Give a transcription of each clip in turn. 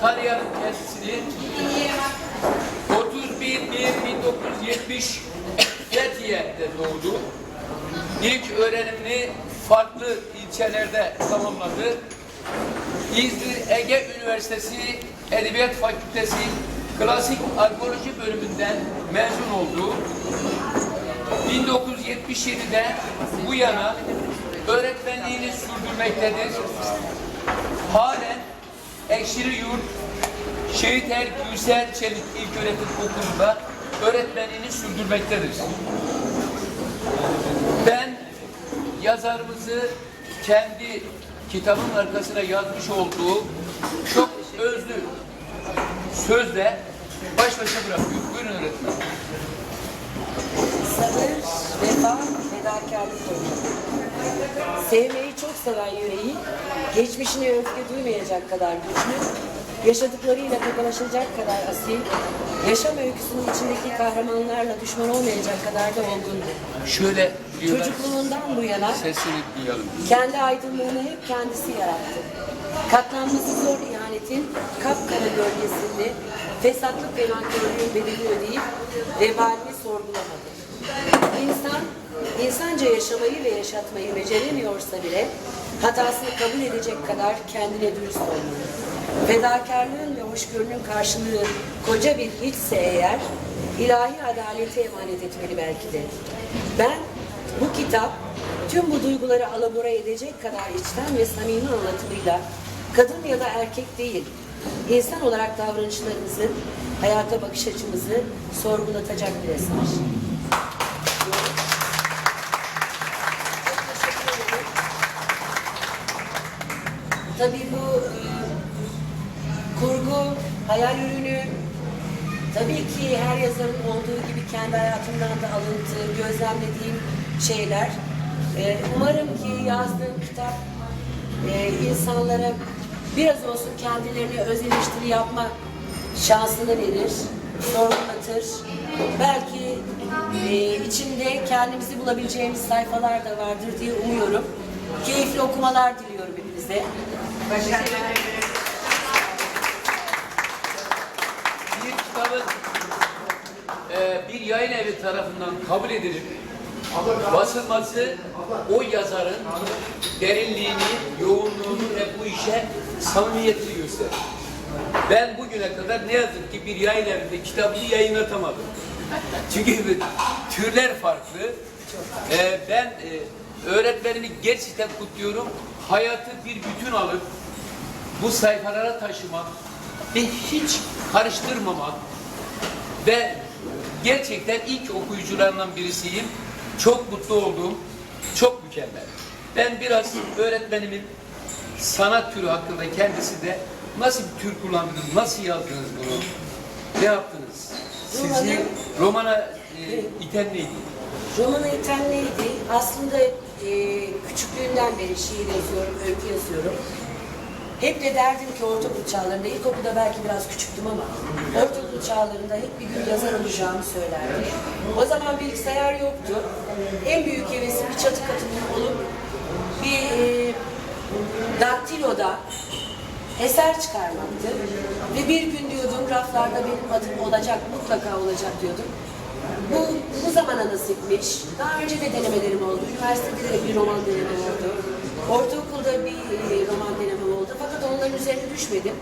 tanıyalım kendisini. 31-1-1970 Fethiye'de doğdu. İlk öğrenimini farklı ilçelerde tamamladı. İzmir Ege Üniversitesi Edebiyat Fakültesi Klasik Arkeoloji bölümünden mezun oldu. 1977'de bu yana öğretmenliğini sürdürmektedir. Halen Ekşiri Yurt Şehit Er Gürsel Çelik İlköğretim Okulu'nda öğretmenliğini sürdürmektedir. Ben yazarımızı kendi kitabın arkasına yazmış olduğu çok özlü sözle baş başa bırakıyorum. Buyurun öğretmen. Sabır, vefa, fedakarlık dolu. Sevmeyi çok seven yüreği, geçmişine öfke duymayacak kadar güçlü, yaşadıklarıyla tokalaşacak kadar asil, yaşam öyküsünün içindeki kahramanlarla düşman olmayacak kadar da olgun. Şöyle diyorlar. Çocukluğundan bu yana Sesini duyalım. kendi aydınlığını hep kendisi yarattı. Katlanması zor ihanetin kapkara gölgesinde fesatlık ve nankörlüğün bedelini ödeyip vebalini sorgulamadı. İnsan, insanca yaşamayı ve yaşatmayı beceremiyorsa bile hatasını kabul edecek kadar kendine dürüst olmalı. Fedakarlığın ve hoşgörünün karşılığı koca bir hiçse eğer, ilahi adalete emanet etmeli belki de. Ben bu kitap tüm bu duyguları alabora edecek kadar içten ve samimi anlatımıyla kadın ya da erkek değil, insan olarak davranışlarımızı, hayata bakış açımızı sorgulatacak bir eser. Tabii bu e, kurgu, hayal ürünü, tabii ki her yazarın olduğu gibi kendi hayatımdan da alıntı, gözlemlediğim şeyler. E, umarım ki yazdığım kitap e, insanlara biraz olsun kendilerine öz eleştiri yapma şansını verir, sorgulatır. Belki içinde kendimizi bulabileceğimiz sayfalar da vardır diye umuyorum. Keyifli okumalar diliyorum hepinize. Bir kitabın e, bir yayın evi tarafından kabul edilip basılması o yazarın derinliğini, yoğunluğunu ve bu işe samimiyetini gösterir. Ben bugüne kadar ne yazık ki bir yayın evinde kitabını yayınlatamadım. Çünkü türler farklı. E, ben e, öğretmenimi gerçekten kutluyorum. Hayatı bir bütün alıp bu sayfalara taşımak ve hiç karıştırmamak ve gerçekten ilk okuyucularından birisiyim. Çok mutlu oldum. Çok mükemmel. Ben biraz öğretmenimin sanat türü hakkında kendisi de nasıl bir tür kullandınız, nasıl yazdınız bunu, ne yaptınız? Sizi romana e, iten neydi? Romanı iten neydi? Aslında e, küçüklüğümden beri şiir yazıyorum, öykü yazıyorum. Hep de derdim ki ortaokul çağlarında, ilkokulda belki biraz küçüktüm ama ortaokul çağlarında hep bir gün yazar olacağımı söylerdim. O zaman bilgisayar yoktu. En büyük hevesim bir çatı katının olup bir e, daktiloda eser çıkarmaktı. Ve bir gün diyordum raflarda benim adım olacak, mutlaka olacak diyordum. Bu zamana nasipmiş. Daha önce de denemelerim oldu. Üniversitede de bir roman denemem oldu. Ortaokulda bir e, roman denemem oldu. Fakat onların üzerine düşmedim.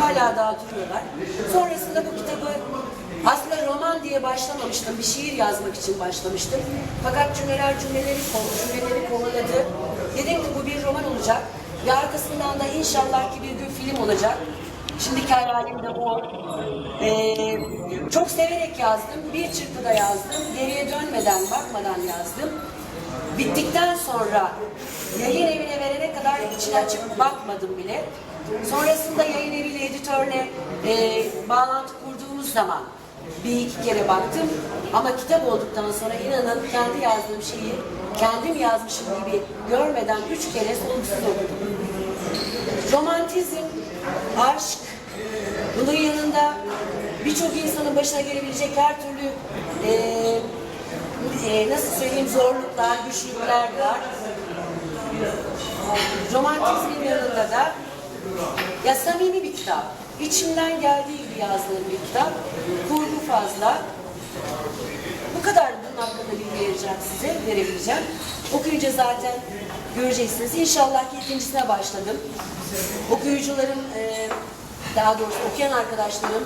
Hala daha duruyorlar. Sonrasında bu kitabı aslında roman diye başlamamıştım. Bir şiir yazmak için başlamıştım. Fakat cümleler cümleleri cümleleri kovaladı. Dedim ki bu bir roman olacak. Ve arkasından da inşallah ki bir gün film olacak. Şimdiki hayalim de bu. Ee, çok severek yazdım. Bir çırpıda yazdım. Geriye dönmeden, bakmadan yazdım. Bittikten sonra yayın evine verene kadar içine açıp bakmadım bile. Sonrasında yayın eviyle, editörle e, bağlantı kurduğumuz zaman bir iki kere baktım. Ama kitap olduktan sonra inanın kendi yazdığım şeyi kendim yazmışım gibi görmeden üç kere soluksuz okudum. Romantizm, aşk, bunun yanında birçok insanın başına gelebilecek her türlü eee, eee, nasıl söyleyeyim zorluklar, güçlükler var. Romantizmin yanında da ya samimi bir kitap. içimden geldiği gibi yazdığım bir kitap. Kurgu fazla. Bu kadar bunun hakkında bilgi vereceğim size, verebileceğim. Okuyunca zaten göreceksiniz. İnşallah ki ikincisine başladım. Okuyucuların, e, daha doğrusu okuyan arkadaşlarım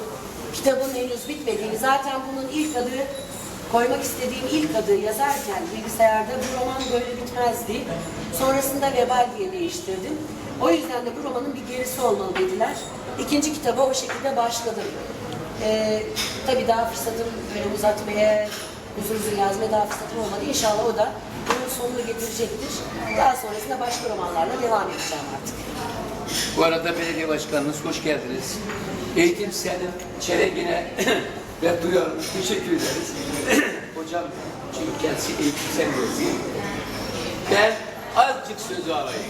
kitabın henüz bitmediğini, zaten bunun ilk adı, koymak istediğim ilk adı yazarken bilgisayarda bu roman böyle bitmezdi. Sonrasında Vebal diye değiştirdim. O yüzden de bu romanın bir gerisi olmalı dediler. İkinci kitaba o şekilde başladım. Ee, tabii daha fırsatım böyle uzatmaya, uzun uzun yazmaya daha fırsatım olmadı. İnşallah o da bunun sonunu getirecektir. Daha sonrasında başka romanlarla devam edeceğim artık. Bu arada belediye başkanınız hoş geldiniz. Eğitim senin çelengine ve duyuyorum. Teşekkür ederiz. Hocam çünkü kendisi eğitim sen versin. Ben azıcık sözü alayım.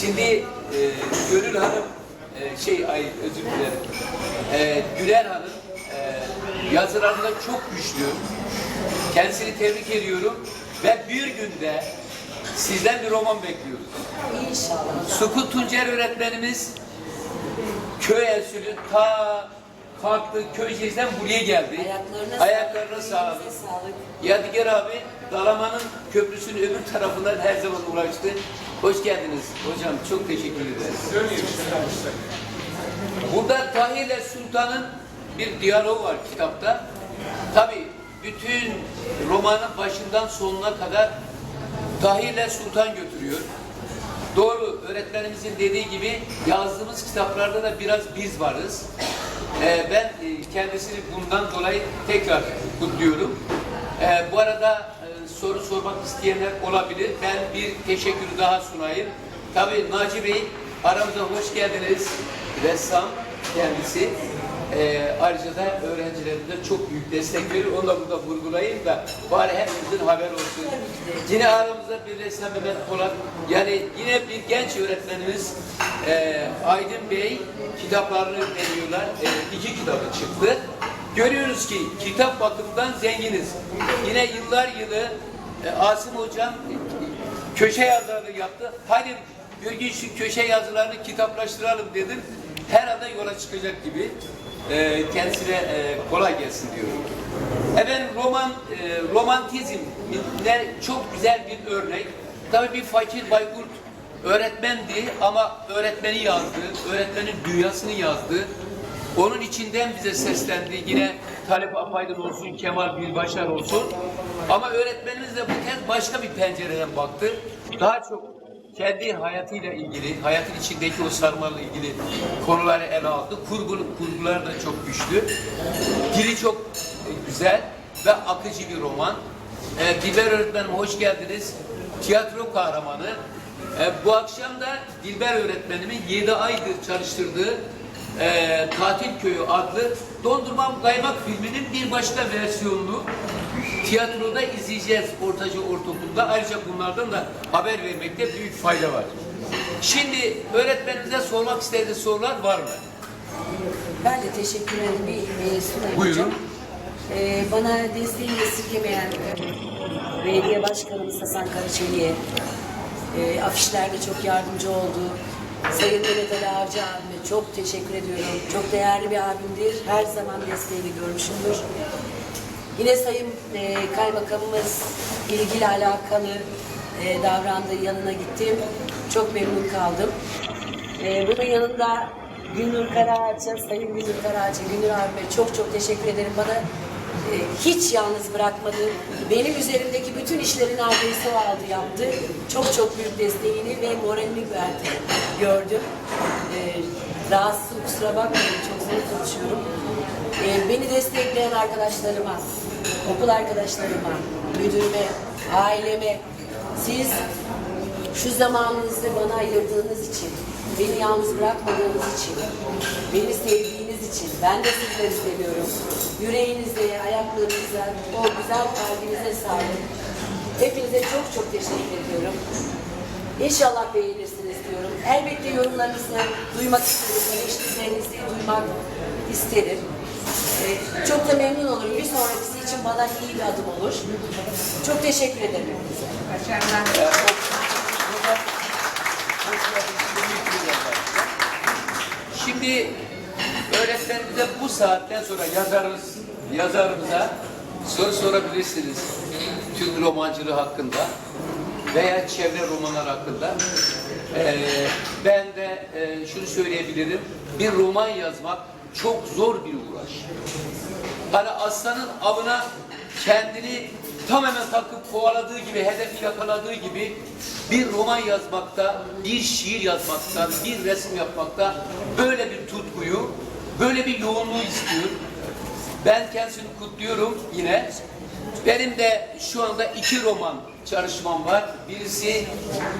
Şimdi e, Gönül Hanım e, şey ay özür dilerim. E, Güler Hanım e, yazılarında çok güçlü. Kendisini tebrik ediyorum ve bir günde sizden bir roman bekliyoruz. İnşallah. Sukut Tuncer öğretmenimiz köy ensülü ta farklı köy şehrinden buraya geldi. Ayaklarına, Ayaklarına sağlık. sağlık. Yadigar abi Dalaman'ın köprüsünün öbür tarafından her zaman uğraştı. Hoş geldiniz hocam. Çok teşekkür ederiz. Burada Tahir ile Sultan'ın bir diyaloğu var kitapta. Tabi bütün romanın başından sonuna kadar Tahir ile Sultan götürüyor. Doğru, öğretmenimizin dediği gibi yazdığımız kitaplarda da biraz biz varız. Ee, ben e, kendisini bundan dolayı tekrar kutluyorum. Ee, bu arada e, soru sormak isteyenler olabilir. Ben bir teşekkür daha sunayım. Tabii Naci Bey aramıza hoş geldiniz. Ressam kendisi. Ee, ayrıca da öğrencilerimize çok büyük destek veriyor. Onu da burada vurgulayayım da bari hepimizin haber olsun. Yine aramızda bir ressam Mehmet Polat. Yani yine bir genç öğretmenimiz e, Aydın Bey kitaplarını veriyorlar. E, iki kitabı çıktı. Görüyoruz ki kitap bakımından zenginiz. Yine yıllar yılı e, Asım Hocam e, köşe yazarlığı yaptı. Hadi bir gün şu köşe yazılarını kitaplaştıralım dedim. Herhalde yola çıkacak gibi. E, kendisine e, kolay gelsin diyorum. Efendim roman, e, romantizm ne çok güzel bir örnek. Tabii bir fakir Baykurt öğretmendi ama öğretmeni yazdı, öğretmenin dünyasını yazdı. Onun içinden bize seslendi. Yine Talep Apaydın olsun, Kemal Bilbaşar olsun. Ama öğretmenimiz de bu kez başka bir pencereden baktı. Daha çok kendi hayatıyla ilgili, hayatın içindeki o sarmalı ilgili konuları ele aldı. Kurgu, kurgular da çok güçlü. Dili çok e, güzel ve akıcı bir roman. E, Dilber öğretmenim hoş geldiniz. Tiyatro kahramanı. E, bu akşam da Dilber öğretmenimin 7 aydır çalıştırdığı e, Tatil Köyü adlı Dondurmam Kaymak filminin bir başka versiyonunu tiyatroda izleyeceğiz Ortaca Ortaokul'da. Ayrıca bunlardan da haber vermekte büyük fayda var. Şimdi öğretmenimize sormak istediği sorular var mı? Ben de teşekkür ederim bir e, sunayım Buyurun. E, bana desteğini esirgemeyen e, belediye başkanımız Hasan Karaçeli'ye e, afişlerde çok yardımcı oldu. Sayın Mehmet Ali Avcı abime çok teşekkür ediyorum. Çok değerli bir abimdir. Her zaman desteğini görmüşümdür. Yine Sayın e, Kaymakamımız ilgili alakalı e, davrandı. Yanına gittim. Çok memnun kaldım. E, bunun yanında Gündür Karaağaç'a, Sayın Gündür Karaağaç'a, Gündür abime çok çok teşekkür ederim. Bana e, hiç yalnız bırakmadı. Benim üzerimdeki bütün işleri neredeyse o aldı yaptı. Çok çok büyük desteğini ve moralini verdi. Gördüm. E, rahatsızım kusura bakmayın çok zor konuşuyorum. E, beni destekleyen arkadaşlarıma, okul arkadaşlarıma, müdürüme, aileme, siz şu zamanınızı bana ayırdığınız için, beni yalnız bırakmadığınız için, beni sevdiğiniz için, ben de sizleri seviyorum. Yüreğinize, ayaklarınıza, o güzel kalbinize sağlık. Hepinize çok çok teşekkür ediyorum. İnşallah beğenirsiniz diyorum. Elbette yorumlarınızı duymak isterim, eleştirilerinizi duymak isterim. Ee, çok da memnun olurum. Bir sonrakisi için bana iyi bir adım olur. Çok teşekkür ederim o- Şimdi Öğretmenimize bu saatten sonra yazarız, yazarımıza soru sorabilirsiniz. Türk romancılığı hakkında veya çevre romanlar hakkında. Ee, ben de e, şunu söyleyebilirim. Bir roman yazmak çok zor bir uğraş. Hani aslanın avına kendini tamamen takıp kovaladığı gibi, hedefi yakaladığı gibi bir roman yazmakta, bir şiir yazmakta, bir resim yapmakta böyle bir tutkuyu, böyle bir yoğunluğu istiyor. Ben kendisini kutluyorum yine. Benim de şu anda iki roman çalışmam var. Birisi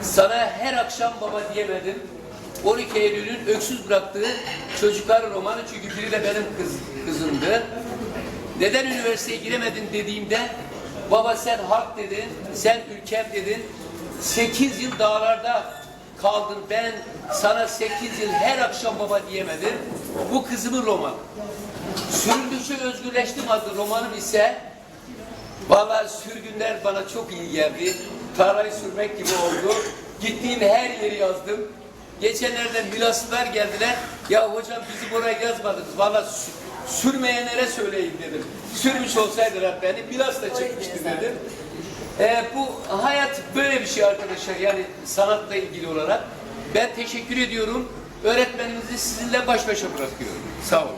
sana her akşam baba diyemedim. 12 Eylül'ün öksüz bıraktığı çocuklar romanı çünkü biri de benim kız, kızımdı. Neden üniversiteye giremedin dediğimde baba sen harp dedin, sen ülkem dedin. 8 yıl dağlarda kaldın. Ben sana 8 yıl her akşam baba diyemedim. Bu kızımın romanı. Süründükçe özgürleştim adlı romanım ise Vallahi sürgünler bana çok iyi geldi. Tarlayı sürmek gibi oldu. Gittiğim her yeri yazdım. Geçenlerde Milaslılar geldiler. Ya hocam bizi buraya yazmadınız. Vallahi sü- sürmeyenlere söyleyeyim dedim. Sürmüş olsaydılar beni Milas'ta çıkmıştı dedim. Ee, bu hayat böyle bir şey arkadaşlar. Yani sanatla ilgili olarak. Ben teşekkür ediyorum. Öğretmenimizi sizinle baş başa bırakıyorum. Sağ olun.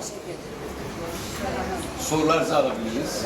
Sorularınızı alabiliriz.